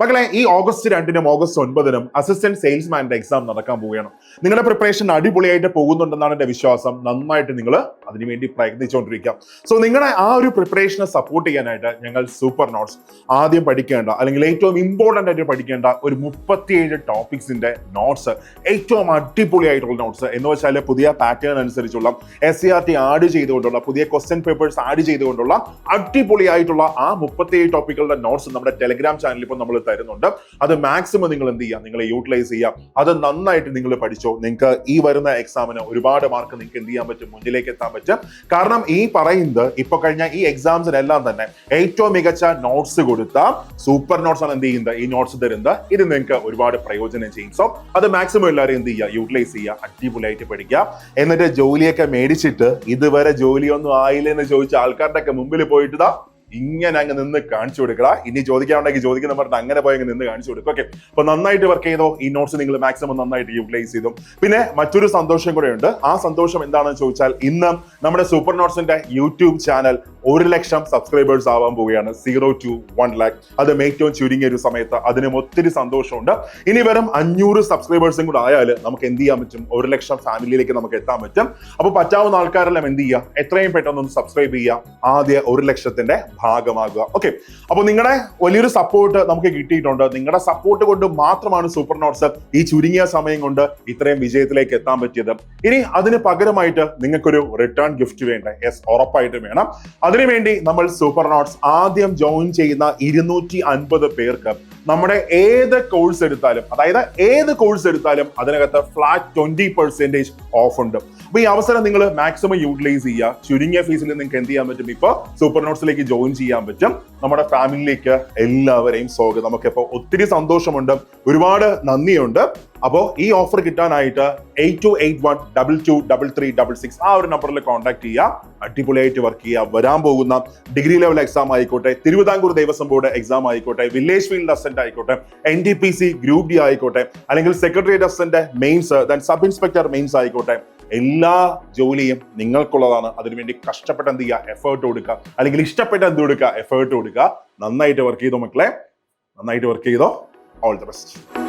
മക്കളെ ഈ ഓഗസ്റ്റ് രണ്ടിനും ഓഗസ്റ്റ് ഒൻപതിനും അസിസ്റ്റന്റ് സെയിൽസ്മാന്റെ എക്സാം നടക്കാൻ പോവുകയാണ്. നിങ്ങളുടെ പ്രിപ്പറേഷൻ അടിപൊളിയായിട്ട് പോകുന്നുണ്ടെന്നാണ് എന്റെ വിശ്വാസം. നന്നായിട്ട് നിങ്ങൾ അതിനുവേണ്ടി പ്രയത്നിച്ചുകൊണ്ടിരിക്കുക. സോ നിങ്ങളുടെ ആ ഒരു പ്രിപ്പറേഷനെ സപ്പോർട്ട് ചെയ്യാനായിട്ട് ഞങ്ങൾ സൂപ്പർ നോട്ട്സ് ആദ്യം പഠിക്കേണ്ട അല്ലെങ്കിൽ ഏറ്റവും ഇമ്പോർട്ടന്റ് ആയിട്ട് പഠിക്കേണ്ട ഒരു മുപ്പത്തിയേഴ് ടോപ്പിക്സിന്റെ നോട്ട്സ് ഏറ്റവും അടിപൊളിയായിട്ടുള്ള നോട്ട്സ് എന്ന് വെച്ചാൽ പുതിയ പാറ്റേൺ അനുസരിച്ചുള്ള S C R T add ചെയ്തുകൊണ്ടുള്ള പുതിയ ക്വസ്റ്റ്യൻ പേപ്പേഴ്സ് ആഡ് ചെയ്തുകൊണ്ടുള്ള അടിപൊളിയായിട്ടുള്ള ആ മുപ്പത്തിയേഴ് ടോപ്പിക്കുകളുടെ നോട്ട്സ് നമ്മുടെ ടെലിഗ്രാം ചാനലിൽ ഇപ്പോൾ നമ്മൾ തരുന്നുണ്ട്. അത് മാക്സിമം നിങ്ങൾ എന്ത് ചെയ്യുക? നിങ്ങൾ യൂട്ടിലൈസ് ചെയ്യുക. അത് നന്നായിട്ട് നിങ്ങൾ പഠിച്ചോ. നിങ്ങൾക്ക് ഈ വരുന്ന എക്സാമിന് ഒരുപാട് മാർക്ക് നിങ്ങൾക്ക് എന്ത് ചെയ്യാൻ പറ്റും? മുന്നിലേക്ക് എത്താൻ പറ്റും. കാരണം ഈ പറയുന്നത് ഇപ്പൊ കഴിഞ്ഞ ഈ എക്സാംസിനെല്ലാം തന്നെ ഏറ്റവും മികച്ച നോട്ട്സ് കൊടുത്ത സൂപ്പർ നോട്ട്സ് ആണ് എന്ത് ചെയ്യുന്നത്? ഈ നോട്ട്സ് തരുന്നത്. ഇത് നിങ്ങൾക്ക് ഒരുപാട് പ്രയോജനം ചെയ്യും. സോ അത് മാക്സിമം എല്ലാവരും എന്ത് ചെയ്യുക? യൂട്ടിലൈസ് ചെയ്യുക. അടിപൊളിയായിട്ട് പഠിക്കുക. എന്നിട്ട് ജോലിയൊക്കെ മേടിച്ചിട്ട് ഇതുവരെ ജോലിയൊന്നും ആയില്ലെന്ന് ചോദിച്ച ആൾക്കാരുടെ ഒക്കെ മുമ്പിൽ പോയിട്ട് ഇങ്ങനെ അങ്ങ് നിന്ന് കാണിച്ചു കൊടുക്കുക ഇനി ചോദിക്കാനുണ്ടെങ്കിൽ ചോദിക്കുന്ന പറഞ്ഞിട്ട് അങ്ങനെ പോയി അങ്ങ് നിന്ന് കാണിച്ചു കൊടുക്കും. ഓക്കെ അപ്പൊ നന്നായിട്ട് വർക്ക് ചെയ്തോ? ഈ നോട്ട്സ് നിങ്ങൾ മാക്സിമം നന്നായിട്ട് യൂട്ടിലൈസ് ചെയ്തു. പിന്നെ മറ്റൊരു സന്തോഷം കൂടെ ഉണ്ട്. ആ സന്തോഷം എന്താണെന്ന് ചോദിച്ചാൽ ഇന്ന് നമ്മുടെ സൂപ്പർ നോട്ട്സിന്റെ യൂട്യൂബ് ചാനൽ ഒരു ലക്ഷം സബ്സ്ക്രൈബേഴ്സ് ആവാൻ പോവുകയാണ്. സീറോ ടു വൺ ലാക്ക് അത് ഏറ്റവും ചുരുങ്ങിയ ഒരു സമയത്ത് അതിനും ഒത്തിരി സന്തോഷമുണ്ട്. ഇനി വെറും അഞ്ഞൂറ് സബ്സ്ക്രൈബേഴ്സും കൂടെ ആയാൽ നമുക്ക് എന്ത് ചെയ്യാൻ പറ്റും? ഒരു ലക്ഷം ഫാമിലിയിലേക്ക് നമുക്ക് എത്താൻ പറ്റും. അപ്പൊ പറ്റാവുന്ന ആൾക്കാരെല്ലാം എന്ത് ചെയ്യുക? എത്രയും പെട്ടെന്ന് ഒന്ന് സബ്സ്ക്രൈബ് ചെയ്യുക. ആദ്യ ഒരു ലക്ഷത്തിന്റെ ഭാഗമാകുക. ഓക്കെ അപ്പൊ നിങ്ങളുടെ വലിയൊരു സപ്പോർട്ട് നമുക്ക് കിട്ടിയിട്ടുണ്ട്. നിങ്ങളുടെ സപ്പോർട്ട് കൊണ്ട് മാത്രമാണ് സൂപ്പർ നോട്ട്സ് ഈ ചുരുങ്ങിയ സമയം കൊണ്ട് ഇത്രയും വിജയത്തിലേക്ക് എത്താൻ പറ്റിയത്. ഇനി അതിന് പകരമായിട്ട് നിങ്ങൾക്കൊരു റിട്ടേൺ ഗിഫ്റ്റ് വേണ്ട? യെസ് ഉറപ്പായിട്ടും വേണം. അതിനുവേണ്ടി നമ്മൾ സൂപ്പർ നോട്ട്സ് ആദ്യം ജോയിൻ ചെയ്യുന്ന ഇരുന്നൂറ്റി അൻപത് പേർക്ക് നമ്മുടെ ഏത് കോഴ്സ് എടുത്താലും അതായത് ഏത് കോഴ്സ് എടുത്താലും അതിനകത്ത് ഫ്ലാറ്റ് ട്വന്റി പെർസെന്റേജ് ഓഫ് ഉണ്ട്. അപ്പൊ ഈ അവസരം നിങ്ങൾ മാക്സിമം യൂട്ടിലൈസ് ചെയ്യുക. ചുരുങ്ങിയ ഫീസിൽ നിങ്ങൾക്ക് എന്ത് ചെയ്യാൻ പറ്റും? ഇപ്പൊ സൂപ്പർ നോട്ട്സിലേക്ക് ജോയിൻ ചെയ്യാൻ പറ്റും. നമ്മുടെ ഫാമിലിയിലേക്ക് എല്ലാവരെയും സ്വാഗതം. നമുക്ക് ഇപ്പോൾ ഒത്തിരി സന്തോഷമുണ്ട്. ഒരുപാട് നന്ദിയുണ്ട്. അപ്പോൾ ഈ ഓഫർ കിട്ടാനായിട്ട് eight two eight one double two double three double six ആ ഒരു നമ്പറിൽ കോൺടാക്ട് ചെയ്യുക അടിപൊളിയായിട്ട് വർക്ക് ചെയ്യുക വരാൻ പോകുന്ന ഡിഗ്രി ലെവൽ എക്സാം ആയിക്കോട്ടെ തിരുവിതാംകൂർ ദേവസ്വം ബോർഡ് എക്സാം ആയിക്കോട്ടെ വില്ലേജ് ഫീൽഡ് അസന്റ് ആയിക്കോട്ടെ N D P C group D ആയിക്കോട്ടെ അല്ലെങ്കിൽ secretariat assistant mains then sub inspector mains ആയിക്കോട്ടെ എല്ലാ ജോലിയും നിങ്ങൾക്കുള്ളതാണ്. അതിനുവേണ്ടി കഷ്ടപ്പെട്ട് എന്ത് ചെയ്യുക? എഫേർട്ട് കൊടുക്കുക. അല്ലെങ്കിൽ ഇഷ്ടപ്പെട്ട് എന്ത് കൊടുക്കുക? എഫേർട്ട് കൊടുക്കുക. നന്നായിട്ട് വർക്ക് ചെയ്തോ മക്കളെ? നന്നായിട്ട് വർക്ക് ചെയ്തോ. All the best